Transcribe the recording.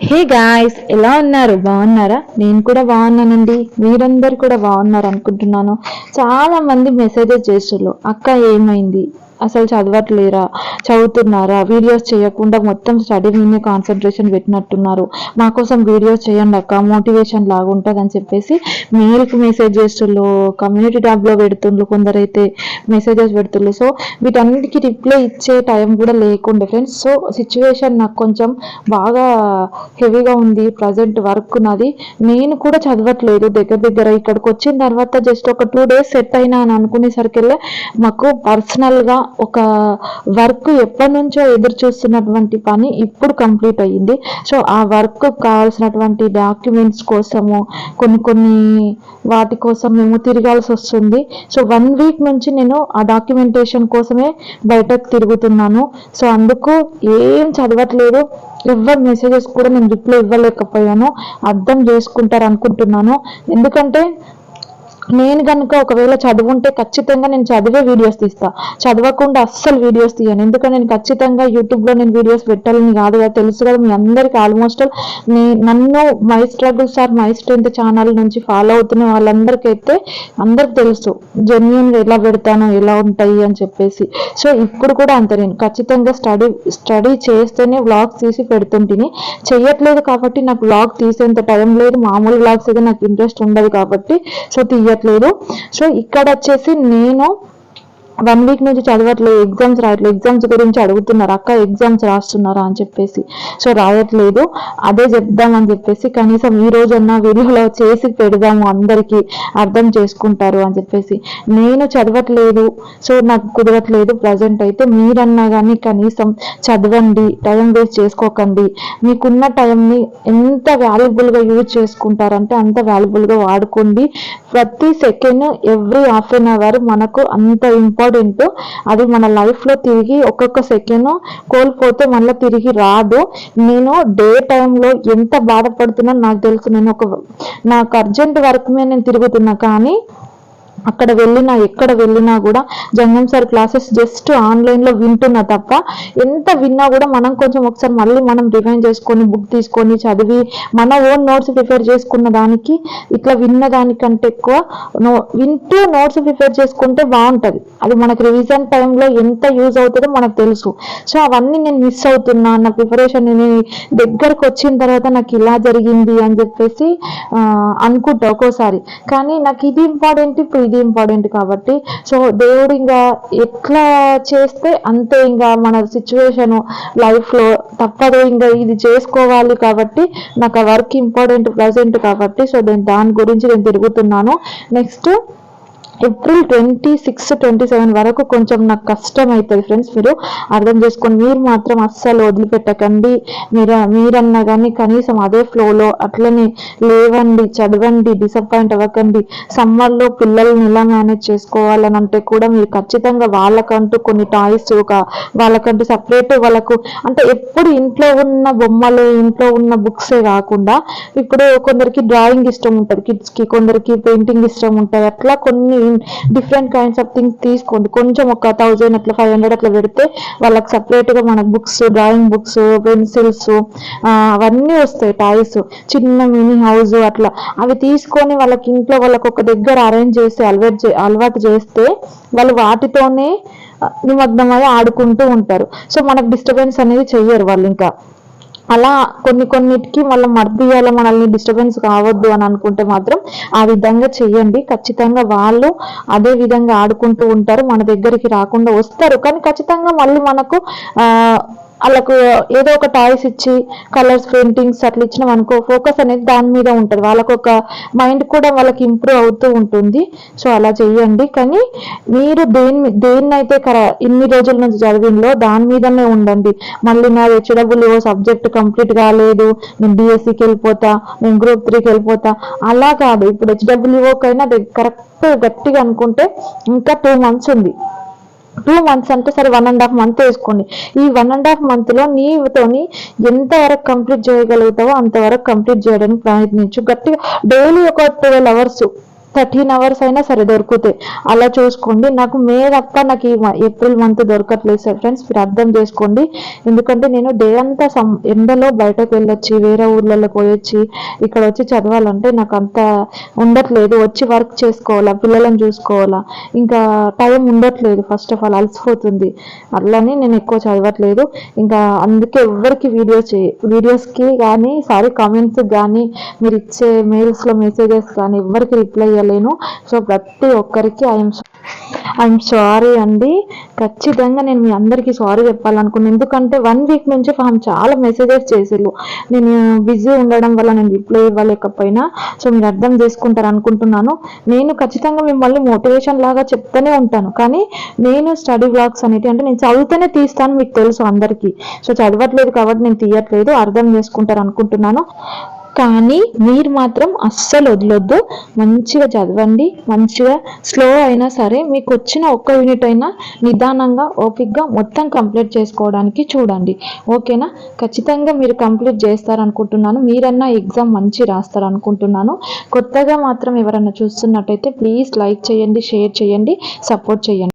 Hey guys ఎలా ఉన్నారు? బాగున్నారా? నేను కూడా బాగున్నానండి. మీరందరు కూడా బాగున్నారు అనుకుంటున్నాను చాలా మంది మెసేజెస్ చేస్తున్నారు. అక్క ఏమైంది? అసలు చదవట్లేరా? చదువుతున్నారా? వీడియోస్ చేయకుండా మొత్తం స్టడీ మీద కాన్సన్ట్రేషన్ పెట్టినట్టున్నారు. మా కోసం వీడియోస్ చేయండి అక్క మోటివేషన్ లాగా ఉంటుంది అని చెప్పేసి మెయిల్కి మెసేజ్ చేస్తుండ్రు కమ్యూనిటీ ట్యాబ్లో పెడుతుండ్రు కొందరైతే మెసేజెస్ పెడుతుండ్రు సో వీటన్నిటికీ రిప్లై ఇచ్చే టైం కూడా లేకుండే ఫ్రెండ్స్ సో సిచ్యువేషన్ నాకు కొంచెం బాగా హెవీగా ఉంది ప్రజెంట్ వర్క్ నాది. నేను కూడా చదవట్లేదు దగ్గర దగ్గర. ఇక్కడికి వచ్చిన తర్వాత జస్ట్ ఒక టూ డేస్ సెట్ అయినా అని అనుకునేసరికెళ్ళే మాకు పర్సనల్గా ఒక వర్క్ ఎప్పటి నుంచో ఎదురు చూస్తున్నటువంటి పని ఇప్పుడు కంప్లీట్ అయ్యింది. సో ఆ వర్క్ కావాల్సినటువంటి డాక్యుమెంట్స్ కోసము కొన్ని కొన్ని వాటి కోసం మేము తిరగాల్సి వస్తుంది. సో వన్ వీక్ నుంచి నేను ఆ డాక్యుమెంటేషన్ కోసమే బయటకు తిరుగుతున్నాను. సో అందుకు ఏం చదవట్లేదు. ఎవరి మెసేజెస్ కూడా నేను రిప్లై ఇవ్వలేకపోయాను. అర్థం చేసుకుంటారు అనుకుంటున్నాను ఎందుకంటే నేను కనుక ఒకవేళ చదువుంటే ఖచ్చితంగా నేను చదివే వీడియోస్ తీస్తా. చదవకుండా అస్సలు వీడియోస్ తీయను. ఎందుకంటే నేను ఖచ్చితంగా యూట్యూబ్లో నేను వీడియోస్ పెట్టాలని కాదు కదా తెలుసు కదా మీ అందరికీ ఆల్మోస్ట్ నే నన్ను my struggles are my strength channel నుంచి ఫాలో అవుతున్న వాళ్ళందరికీ అయితే అందరికి తెలుసు జెన్యున్గా ఎలా పెడతాను ఎలా ఉంటాయి అని చెప్పేసి. సో ఇప్పుడు కూడా అంతే. నేను ఖచ్చితంగా స్టడీ స్టడీ చేస్తేనే వ్లాగ్స్ తీసి పెడుతుంటిని. చెయ్యట్లేదు కాబట్టి నాకు వ్లాగ్ తీసేంత టైం లేదు. మామూలు వ్లాగ్స్ అయితే నాకు ఇంట్రెస్ట్ ఉండదు కాబట్టి. సో తీయట్లేదు సో ఇక్కడ వచ్చేసి నేను వన్ వీక్ నుంచి చదవట్లేదు ఎగ్జామ్స్ రాయట్లేదు ఎగ్జామ్స్ గురించి అడుగుతున్నారు అక్క ఎగ్జామ్స్ రాస్తున్నారా? అని చెప్పేసి. సో రాయట్లేదు అదే చెప్దామని చెప్పేసి కనీసం ఈ రోజన్నా వీడియోలో చేసి పెడదాము అందరికీ అర్థం చేసుకుంటారు అని చెప్పేసి. నేను చదవట్లేదు సో నాకు కుదరట్లేదు ప్రజెంట్ అయితే మీరన్నా కానీ కనీసం చదవండి టైం వేస్ట్ చేసుకోకండి. మీకున్న టైంని ఎంత వాల్యుబుల్గా యూజ్ చేసుకుంటారంటే అంత వాల్యుబుల్గా వాడుకోండి. ప్రతి second every half an hour మనకు అంత ఇంపార్టెంట్ అది మన లైఫ్లో తిరిగి ఒక్కొక్క సెకండ్ కోల్పోతే మళ్ళీ తిరిగి రాదు. నేను డే టైంలో ఎంత బాధపడుతున్నా నాకు తెలుసు. నేను ఒక నాకు అర్జెంట్ వర్క్ మీద నేను తిరుగుతున్నా కానీ అక్కడ వెళ్ళినా ఎక్కడ వెళ్ళినా కూడా జంగం సార్ క్లాసెస్ జస్ట్ ఆన్లైన్లో వింటున్నా తప్ప ఎంత విన్నా కూడా మనం కొంచెం ఒకసారి మళ్ళీ మనం రివైన్ చేసుకొని బుక్ తీసుకొని చదివి మన ఓన్ నోట్స్ ప్రిపేర్ చేసుకున్న దానికి ఇట్లా విన్న దానికంటే ఎక్కువ నో వింటూ నోట్స్ ప్రిపేర్ చేసుకుంటే బాగుంటుంది. అది మనకు రివిజన్ టైంలో ఎంత యూజ్ అవుతుందో మనకు తెలుసు. సో అవన్నీ నేను మిస్ అవుతున్నా. నా ప్రిపరేషన్ నేను దగ్గరకు వచ్చిన తర్వాత నాకు ఇలా జరిగింది అని చెప్పేసి అనుకుంటా ఒక్కోసారి. కానీ నాకు ఇది ఇంపార్టెంట్ ఇప్పుడు ఇది ఇంపార్టెంట్ కాబట్టి. సో దేవుడు ఇంకా ఎట్లా చేస్తే అంతే ఇంకా మన సిచ్యువేషన్ లైఫ్లో తప్పదు. ఇంకా ఇది చేసుకోవాలి కాబట్టి నాకు ఆ వర్క్ ఇంపార్టెంట్ ప్రజెంట్ కాబట్టి. సో నేను దాని గురించి నేను తిరుగుతున్నాను. Next April twenty six twenty seven వరకు కొంచెం నాకు కష్టం అవుతుంది ఫ్రెండ్స్ మీరు అర్థం చేసుకొని మీరు మాత్రం అస్సలు వదిలిపెట్టకండి. మీరు మీరన్నా కానీ కనీసం అదే ఫ్లోలో అట్లనే లేవండి చదవండి డిసప్పాయింట్ అవ్వకండి. సమ్మర్లో పిల్లల్ని ఎలా మేనేజ్ చేసుకోవాలని అంటే కూడా మీరు ఖచ్చితంగా వాళ్ళకంటూ కొన్ని టాయ్స్ ఒక వాళ్ళకంటూ సపరేట్ వాళ్ళకు అంటే ఎప్పుడు ఇంట్లో ఉన్న బొమ్మలు ఇంట్లో ఉన్న బుక్సే కాకుండా ఇప్పుడు కొందరికి డ్రాయింగ్ ఇష్టం ఉంటుంది కిడ్స్కి కొందరికి పెయింటింగ్ ఇష్టం ఉంటుంది అట్లా కొన్ని డిఫరెంట్ కైండ్స్ ఆఫ్ థింగ్స్ తీసుకోండి. కొంచెం ఒక థౌజండ్ అట్లా ఫైవ్ హండ్రెడ్ అట్లా పెడితే వాళ్ళకి సపరేట్గా మన బుక్స్ డ్రాయింగ్ బుక్స్ పెన్సిల్స్ అవన్నీ వస్తాయి టాయ్స్ చిన్న మినీ హౌస్ అట్లా. అవి తీసుకొని వాళ్ళకి ఇంట్లో వాళ్ళకి ఒక దగ్గర అరేంజ్ చేసి అలవాటు చే- అలవాటు చేస్తే వాళ్ళు వాటితోనే నిమగ్నమై ఆడుకుంటూ ఉంటారు. సో మనకు డిస్టర్బెన్స్ అనేది చెయ్యరు వాళ్ళు ఇంకా. అలా కొన్ని కొన్నిటికి మళ్ళీ మర్దియాల మనల్ని డిస్టర్బెన్స్ కావద్దు అని అనుకుంటే మాత్రం ఆ విధంగా చెయ్యండి. ఖచ్చితంగా వాళ్ళు అదే విధంగా ఆడుకుంటూ ఉంటారు. మన దగ్గరికి రాకుండా వస్తారు. కానీ ఖచ్చితంగా మళ్ళీ మనకు ఆ వాళ్ళకు ఏదో ఒక టాయ్స్ ఇచ్చి కలర్స్ పెయింటింగ్స్ అట్లా ఇచ్చినాం అనుకో ఫోకస్ అనేది దాని మీద ఉంటుంది. వాళ్ళకు ఒక మైండ్ కూడా వాళ్ళకి ఇంప్రూవ్ అవుతూ ఉంటుంది. సో అలా చెయ్యండి. కానీ మీరు దేని దేన్నైతే కర ఇన్ని రోజుల నుంచి చదివిందో దాని మీదనే ఉండండి. మళ్ళీ నా హెచ్డబ్ల్యూ సబ్జెక్ట్ కంప్లీట్ కాలేదు. నేను బీఎస్సీకి వెళ్ళిపోతా నేను గ్రూప్ త్రీకి వెళ్ళిపోతా. అలా కాదు. ఇప్పుడు హెచ్డబ్ల్యూఓకైనా కరెక్ట్ గట్టిగా అనుకుంటే ఇంకా టూ మంత్స్ ఉంది. టూ మంత్స్ అంటే సరే వన్ అండ్ హాఫ్ మంత్ వేసుకోండి. ఈ వన్ అండ్ హాఫ్ మంత్లో నీతోని ఎంతవరకు కంప్లీట్ చేయగలుగుతావో అంతవరకు కంప్లీట్ చేయడానికి ప్రయత్నించు. గట్టిగా డైలీ ఒక ట్వెల్వ్ అవర్స్ థర్టీన్ అవర్స్ అయినా సరే దొరుకుతాయి అలా చూసుకోండి. నాకు మే తప్ప నాకు ఈ ఏప్రిల్ మంత్ దొరకట్లేదు సార్ ఫ్రెండ్స్. మీరు అర్థం చేసుకోండి. ఎందుకంటే నేను డే అంతా సం ఎండలో బయటకు వెళ్ళొచ్చి వేరే ఊర్లలో పోయొచ్చి ఇక్కడ వచ్చి చదవాలంటే నాకు అంత ఉండట్లేదు. వచ్చి వర్క్ చేసుకోవాలా పిల్లలను చూసుకోవాలా. ఇంకా టైం ఉండట్లేదు. ఫస్ట్ ఆఫ్ ఆల్ అలసిపోతుంది. అట్లానే నేను ఎక్కువ చదవట్లేదు. ఇంకా అందుకే ఎవరికి వీడియోస్ వీడియోస్కి కానీ సారీ కామెంట్స్ కానీ మీరు ఇచ్చే మెయిల్స్లో మెసేజెస్ కానీ ఎవరికి రిప్లై చేయలేను. సో ప్రతి ఒక్కరికి ఐఎమ్ ఐఎమ్ సారీ అండి. ఖచ్చితంగా నేను మీ అందరికీ సారీ చెప్పాలనుకున్నాను ఎందుకంటే వన్ వీక్ నుంచి ఫామ్ చాలా మెసేజెస్ చేసిర్రు నేను బిజీ ఉండడం వల్ల నేను రిప్లై ఇవ్వలేకపోయినా. సో మీరు అర్థం చేసుకుంటారు అనుకుంటున్నాను. నేను ఖచ్చితంగా మిమ్మల్ని మోటివేషన్ లాగా చెప్తూనే ఉంటాను. కానీ నేను స్టడీ బ్లాగ్స్ అనేవి అంటే నేను చదివితేనే తీస్తాను మీకు తెలుసు అందరికీ. సో చదవట్లేదు కాబట్టి నేను తీయట్లేదు. అర్థం చేసుకుంటారు అనుకుంటున్నాను. కానీ మీరు మాత్రం అస్సలు వదలొద్దు. మంచిగా చదవండి. మంచిగా స్లో అయినా సరే మీకు వచ్చిన ఒక్క యూనిట్ అయినా నిదానంగా ఓపిక్గా మొత్తం కంప్లీట్ చేసుకోవడానికి చూడండి. ఓకేనా? ఖచ్చితంగా మీరు కంప్లీట్ చేస్తారనుకుంటున్నాను. మీరన్నా ఎగ్జామ్ మంచి రాస్తారనుకుంటున్నాను. కొత్తగా మాత్రం ఎవరన్నా చూస్తున్నట్టయితే ప్లీజ్ లైక్ చేయండి షేర్ చేయండి సపోర్ట్ చేయండి.